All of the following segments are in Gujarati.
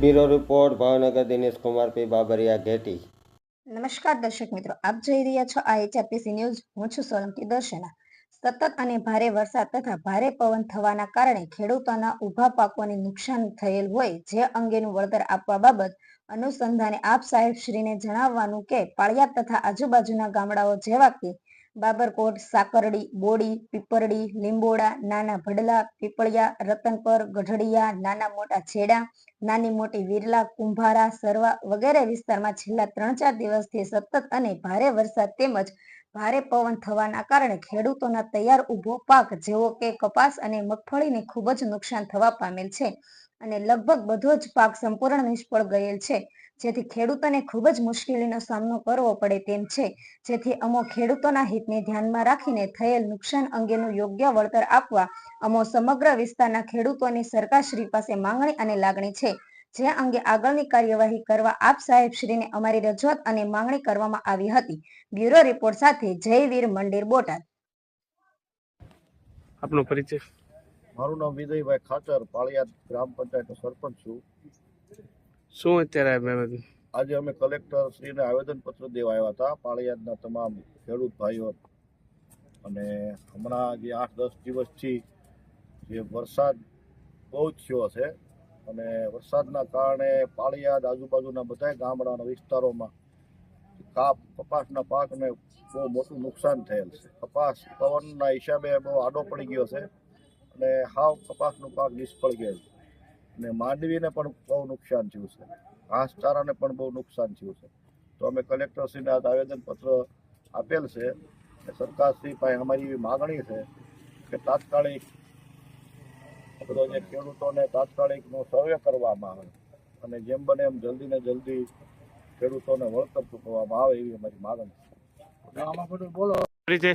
Report, Bhavnagar Dinesh Kumar P Babariya Gheti. નમસ્કાર દર્શક મિત્રો, આપ જોઈ રહ્યા છો આ એચઆરપીસી ન્યૂઝ. હું છું સોલંકી દર્શના. સતત અને ભારે વરસાદ તથા ભારે પવન થવાના કારણે ખેડૂતોના ઊભા પાકોને નુકસાન થયેલ હોય, જે અંગેનું વળતર આપવા બાબત અનુસંધાને આપ સાહેબ શ્રીને જણાવવાનું કે, પાળિયા તથા આજુબાજુના ગામડાઓ જેવા કે બાબરકોટ, સાકરડી, બોડી, પીપરડી, લીંબોડા, નાના ભડલા, પીપળિયા, રતનપર, ગઢડિયા, નાના મોટા છેડા નાની મોટી વિરલા, કુંભારા, સરવા વગેરે વિસ્તારમાં છેલ્લા ત્રણ ચાર દિવસથી સતત અને ભારે વરસાદ તેમજ ભારે પવન થવાના કારણે ખેડૂતોના તૈયાર ઊભો પાક જેવો કે કપાસ અને મગફળીને ખૂબ જ નુકસાન થવા પામેલ છે અને લગભગ બધો જ પાક સંપૂર્ણ નિષ્ફળ ગયેલ છે. જેથી ખેડૂતોને ખૂબ જ મુશ્કેલીનો સામનો કરવો પડે તેમ છે. જેથી અમો ખેડૂતોના હિતને ધ્યાનમાં રાખીને થયેલ નુકસાન અંગેનું યોગ્ય વળતર આપવા અમો સમગ્ર વિસ્તારના ખેડૂતોની સરકારશ્રી પાસે માંગણી અને લાગણી છે. જે અંગે આગળની કાર્યવાહી કરવા આપ સાહેબ શ્રીને અમારી રજૂઆત અને માંગણી કરવામાં આવી હતી. બ્યુરો રિપોર્ટ સાથે જયવીર મંદિર બોટાદ. આપનો પરિચય. મારું નામ વિજયભાઈ ખાચર પાળિયાદ ગ્રામ પંચાયતનો સરપંચ છું. શું અત્યારે આ આજે અમે કલેક્ટર શ્રીને આવેદનપત્ર દેવા આવ્યા હતા. પાળિયાદના તમામ ખેડૂત ભાઈઓ અને હમણાં જે આઠ દસ દિવસથી જે વરસાદ બહુ જ થયો છે અને વરસાદના કારણે પાળિયાદ આજુબાજુના બધા ગામડાના વિસ્તારોમાં કાપ, કપાસના પાકને બહુ મોટું નુકસાન થયેલ છે. કપાસ પવનના હિસાબે બહુ આડો પડી ગયો છે અને હાવ કપાસનો પાક નિષ્ફળ ગયેલ છે. અને માંડવીને પણ બહુ નુકસાન થયું છે. ઘાસચારાને પણ બહુ નુકસાન થયું છે. તો અમે કલેક્ટરશ્રીને આ આવેદનપત્ર આપેલ છે. સરકારશ્રી પાસે અમારી એવી માગણી છે કે તાત્કાલિક આ ખેડૂતોને તાત્કાલિકનો સર્વે કરવામાં આવે અને જેમ બને એમ જલ્દી ને જલ્દી ખેડૂતોને વળતર ચૂકવવામાં આવે એવી અમારી માગણી છે. આમાં બધું બોલો. પરિચય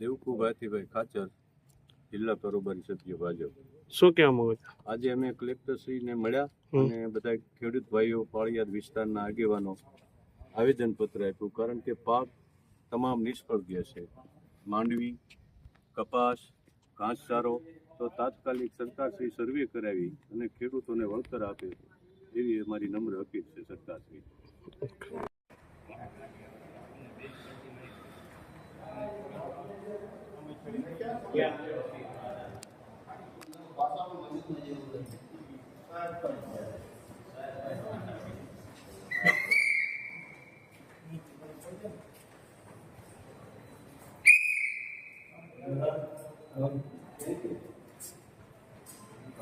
દેવકુ ભાતીભાઈ ખાચર જિલ્લા કારોબારી સભ્ય ભાજપ. શું કહેવા માંગો છો? આજે અમે કલેક્ટરશ્રીને મળ્યા અને બધા ખેડૂત ભાઈઓ પાળિયાદ વિસ્તારના આગેવાનો આવેદનપત્ર આપ્યું કારણ કે પાક તમામ નિષ્ફળ ગયા છે. માંડવી કપાસ ઘાસચારો તો તાત્કાલિક સરકારશ્રી સર્વે કરાવી અને ખેડૂતોને વળતર આપે. એવી અમારી નમ્ર અપીલ છે સરકારશ્રી.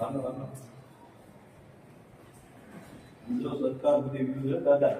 రాను రాను ఇందులో సర్కారు విలువ కదా